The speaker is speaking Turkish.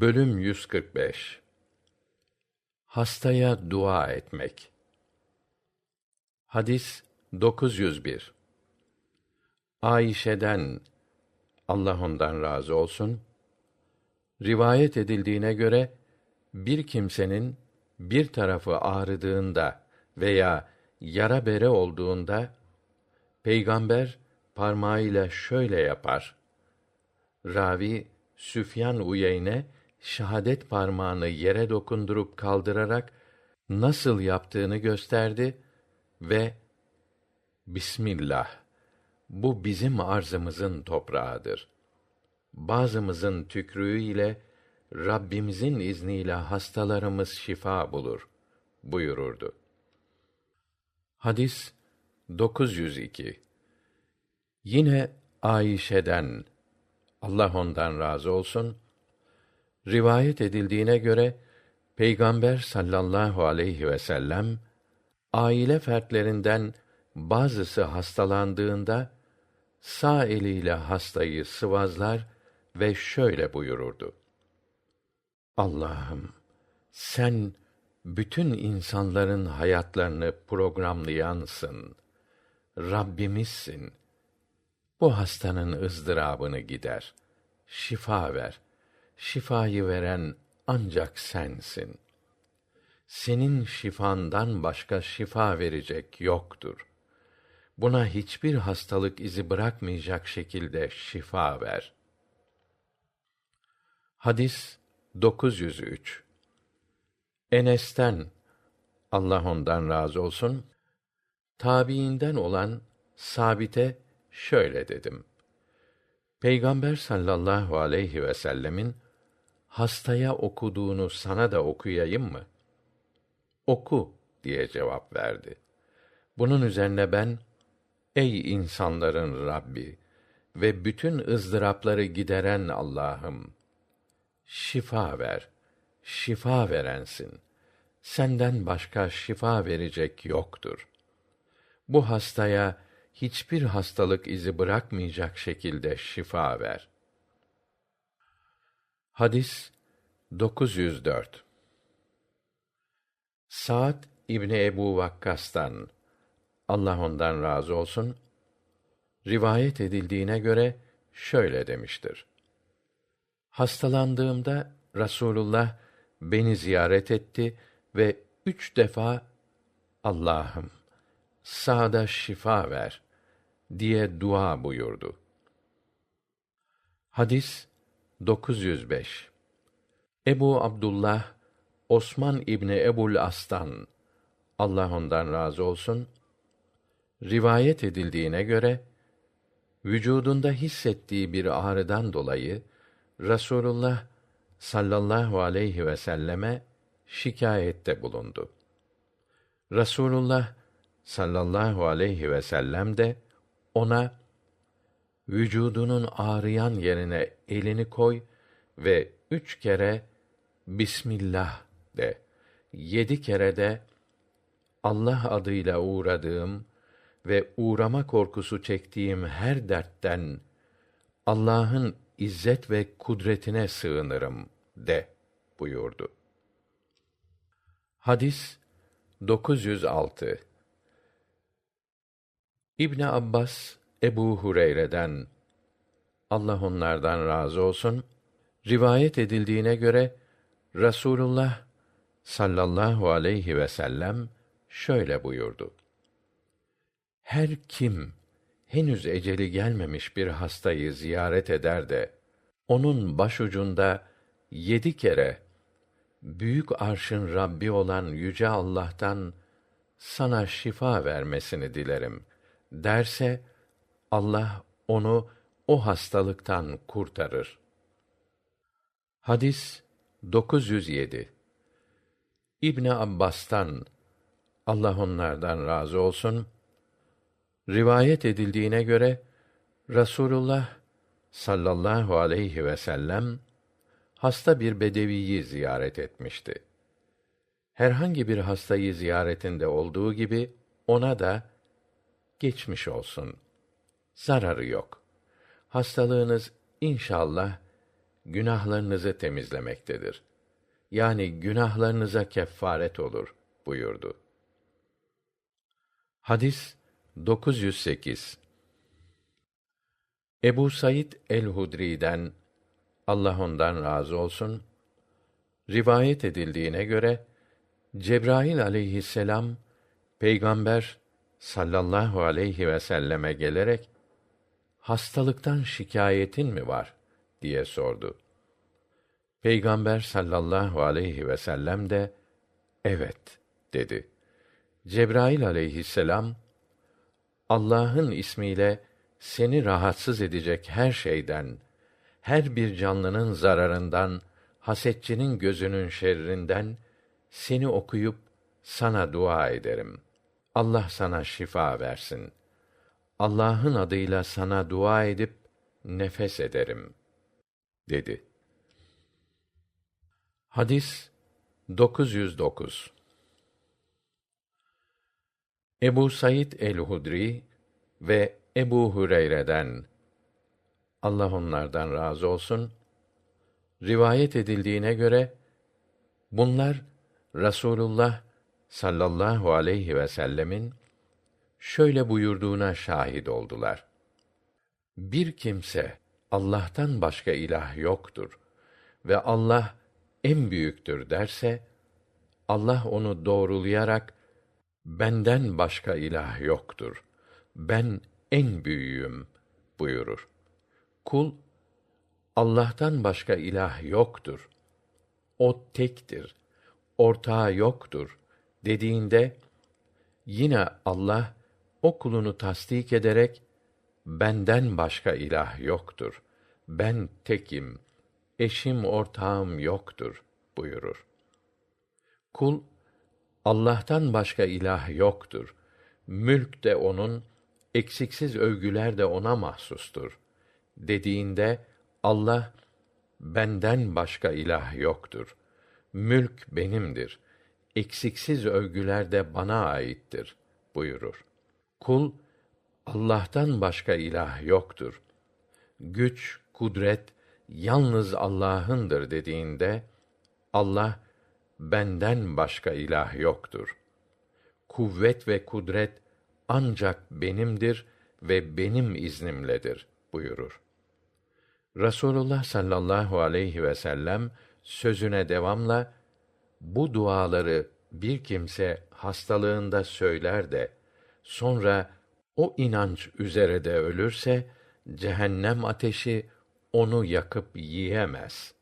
Bölüm 145 Hastaya dua etmek. Hadis 901. Ayşe'den Allah ondan razı olsun rivayet edildiğine göre bir kimsenin bir tarafı ağrıdığında veya yara bere olduğunda peygamber parmağıyla şöyle yapar. Ravi Süfyan Uyeyne şahadet parmağını yere dokundurup kaldırarak nasıl yaptığını gösterdi ve Bismillah bu bizim arzımızın toprağıdır. Bazımızın tükrüğü ile Rabbimizin izniyle hastalarımız şifa bulur buyururdu. Hadis 902 Yine Ayşe'den Allah ondan razı olsun rivayet edildiğine göre Peygamber sallallahu aleyhi ve sellem aile fertlerinden bazısı hastalandığında sağ eliyle hastayı sıvazlar ve şöyle buyururdu. Allah'ım sen bütün insanların hayatlarını programlayansın. Rabbimizsin. Bu hastanın ızdırabını gider. Şifa ver. Şifayı veren ancak sensin. Senin şifandan başka şifa verecek yoktur. Buna hiçbir hastalık izi bırakmayacak şekilde şifa ver. Hadis 903 Enes'ten Allah ondan razı olsun tabiinden olan Sabite şöyle dedim. Peygamber sallallahu aleyhi ve sellemin hastaya okuduğunu sana da okuyayım mı? Oku diye cevap verdi. Bunun üzerine ben ey insanların Rabbi ve bütün ızdırapları gideren Allah'ım şifa ver. Şifa verensin. Senden başka şifa verecek yoktur. Bu hastaya hiçbir hastalık izi bırakmayacak şekilde şifa ver. Hadis 904 Saad İbni Ebu Vakkas'tan Allah ondan razı olsun rivayet edildiğine göre şöyle demiştir. Hastalandığımda Rasulullah beni ziyaret etti ve üç defa Allah'ım sağda şifa ver diye dua buyurdu. Hadis 905 Ebu Abdullah Osman İbni Ebul As'tan Allah ondan razı olsun rivayet edildiğine göre vücudunda hissettiği bir ağrıdan dolayı Rasulullah sallallahu aleyhi ve selleme şikayette bulundu. Rasulullah sallallahu aleyhi ve sellem de ona vücudunun ağrıyan yerine elini koy ve üç kere Bismillah de. Yedi kere de Allah adıyla uğradığım ve uğrama korkusu çektiğim her dertten Allah'ın izzet ve kudretine sığınırım de buyurdu. Hadis 906 İbn Abbas Ebu Hureyre'den Allah onlardan razı olsun rivayet edildiğine göre Rasulullah sallallahu aleyhi ve sellem şöyle buyurdu. Her kim henüz eceli gelmemiş bir hastayı ziyaret eder de onun başucunda yedi kere büyük arşın Rabbi olan yüce Allah'tan sana şifa vermesini dilerim derse Allah onu o hastalıktan kurtarır. Hadis 907 İbn Abbas'tan Allah onlardan razı olsun rivayet edildiğine göre Rasulullah sallallahu aleyhi ve sellem hasta bir bedeviyi ziyaret etmişti. Herhangi bir hastayı ziyaretinde olduğu gibi ona da geçmiş olsun. Zararı yok. Hastalığınız inşallah günahlarınızı temizlemektedir. Yani günahlarınıza kefaret olur buyurdu. Hadis 908 Ebu Said el-Hudri'den Allah ondan razı olsun rivayet edildiğine göre Cebrail aleyhisselam peygamber sallallahu aleyhi ve selleme gelerek hastalıktan şikayetin mi var diye sordu. Peygamber sallallahu aleyhi ve sellem de evet dedi. Cebrail aleyhisselam Allah'ın ismiyle seni rahatsız edecek her şeyden, her bir canlının zararından, hasetçinin gözünün şerrinden seni okuyup sana dua ederim. Allah sana şifa versin. Allah'ın adıyla sana dua edip nefes ederim dedi. Hadis 909 Ebu Said el-Hudri ve Ebu Hureyre'den Allah onlardan razı olsun rivayet edildiğine göre bunlar Rasulullah sallallahu aleyhi ve sellemin şöyle buyurduğuna şahit oldular. Bir kimse Allah'tan başka ilah yoktur ve Allah en büyüktür derse Allah onu doğrulayarak benden başka ilah yoktur. Ben en büyüğüm buyurur. Kul Allah'tan başka ilah yoktur. O tektir. Ortağı yoktur dediğinde yine Allah o kulunu tasdik ederek benden başka ilah yoktur. Ben tekim. Eşim ortağım yoktur buyurur. Kul Allah'tan başka ilah yoktur. Mülk de onun, eksiksiz övgüler de ona mahsustur. Dediğinde Allah benden başka ilah yoktur. Mülk benimdir. Eksiksiz övgüler de bana aittir buyurur. Kul Allah'tan başka ilah yoktur. Güç, kudret yalnız Allah'ındır dediğinde Allah benden başka ilah yoktur. Kuvvet ve kudret ancak benimdir ve benim iznimledir buyurur. Rasulullah sallallahu aleyhi ve sellem sözüne devamla bu duaları bir kimse hastalığında söyler de sonra o inanç üzere de ölürse cehennem ateşi onu yakıp yiyemez